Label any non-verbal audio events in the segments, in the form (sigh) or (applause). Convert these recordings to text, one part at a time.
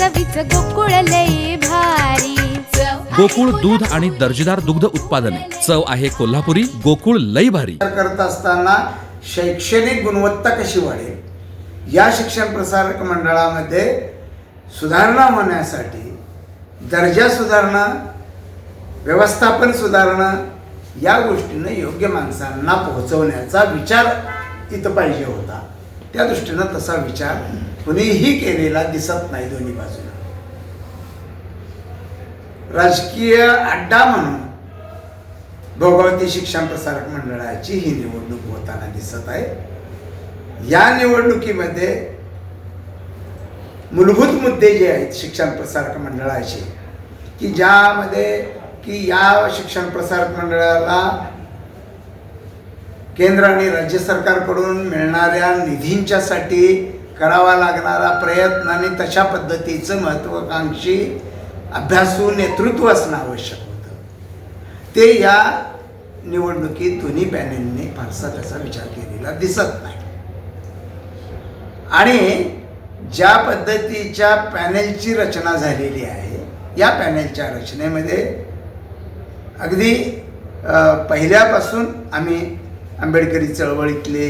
चवीच गोकुळ लई भारी. गोकुळ दूध आणि दर्जेदार दुग्ध उत्पादने. चव आहे कोल्हापुरी गोकुळ लई भारी. करत असताना शैक्षणिक गुणवत्ता कशी वाढेल? या शिक्षण प्रसारक मंडळामध्ये सुधारणा होण्यासाठी दर्जा सुधारणं व्यवस्थापन सुधारणं या गोष्टीनं योग्य माणसांना पोहोचवण्याचा विचार इथं पाहिजे होता. त्या दृष्टीनं तसा विचार कुणीही केलेला दिसत नाही दोन्ही बाजूला. राजकीय अड्डा म्हणून भोगावती शिक्षण प्रसारक मंडळाची ही निवडणूक होताना दिसत आहे. या निवडणुकीमध्ये मूलभूत मुद्दे जे आहेत शिक्षण प्रसारक मंडळाचे की ज्यामध्ये की या शिक्षण प्रसारक मंडळाला केंद्र आणि राज्य सरकारकडून मिळणाऱ्या निधींच्यासाठी करावा लागणारा प्रयत्न आणि तशा पद्धतीचं महत्त्वाकांक्षी अभ्यासू नेतृत्व असणं आवश्यक होतं. ते या निवडणुकीत दोन्ही पॅनेलने फारसा त्याचा विचार केलेला दिसत नाही. आणि ज्या पद्धतीच्या पॅनेलची रचना झालेली आहे या पॅनेलच्या रचनेमध्ये अगदी पहिल्यापासून आम्ही आंबेडकरी चळवळीतले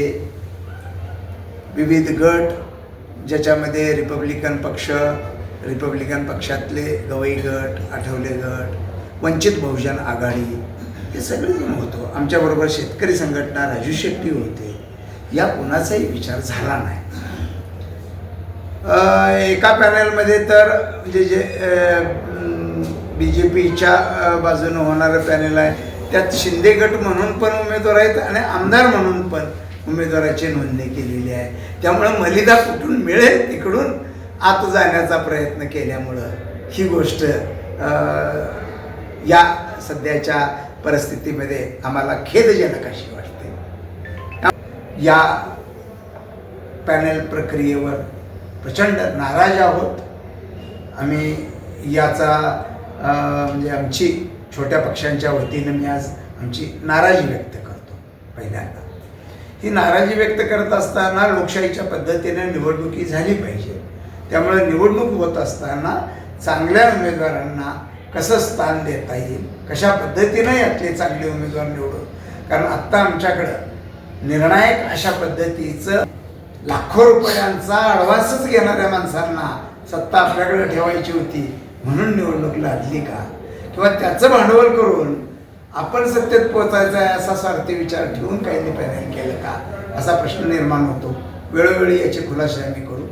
विविध गट ज्याच्यामध्ये रिपब्लिकन पक्ष रिपब्लिकन पक्षातले गवई गट आठवले गट वंचित बहुजन आघाडी हे सगळेजण होतो. आमच्याबरोबर शेतकरी संघटना राजू शेट्टी होते. या कोणाचाही विचार झाला नाही. एका पॅनलमध्ये तर म्हणजे जे बी जे पीच्या बाजूनं होणारं पॅनल आहे. त्यात शिंदे गट म्हणून पण उमेदवार आहेत आणि आमदार म्हणून पण उमेदवाराची नोंदणी केलेली आहे. त्यामुळं मलिदा कुठून मिळेल तिकडून आत जाण्याचा प्रयत्न केल्यामुळं ही गोष्ट या सध्याच्या परिस्थितीमध्ये आम्हाला खेदजनक अशी वाटते. या पॅनल प्रक्रियेवर प्रचंड नाराज आहोत. आम्ही याचा म्हणजे आमची छोट्या पक्षांच्या वतीनं मी आज आमची नाराजी व्यक्त करतो पहिल्यांदा. ही नाराजी व्यक्त करत असताना लोकशाहीच्या पद्धतीने निवडणुकी झाली पाहिजे. त्यामुळे निवडणूक होत असताना चांगल्या उमेदवारांना कसं स्थान देता येईल कशा पद्धतीनं यातले चांगले उमेदवार निवडून कारण आत्ता आमच्याकडं निर्णायक अशा पद्धतीचं लाखो रुपयांचा अडवासच घेणाऱ्या माणसांना सत्ता आपल्याकडे ठेवायची होती म्हणून निवडणूक लादली का? किंवा त्याचं भांडवल करून आपण सत्तेत पोचायचा आहे असा स्वार्थी विचार ठेवून काही पॅनल केलं का? असा प्रश्न निर्माण होतो. वेळोवेळी याचे खुलासे आम्ही करू.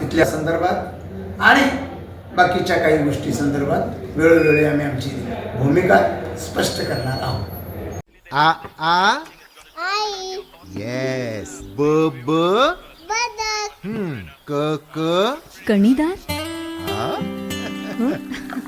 तिथल्या संदर्भात आणि बाकीच्या काही गोष्टी संदर्भात वेळोवेळी आम्ही आमची भूमिका स्पष्ट करणार आहोत. आ आ? आई. येस ब ब? हम्म. क क? कणीदार आ? (laughs)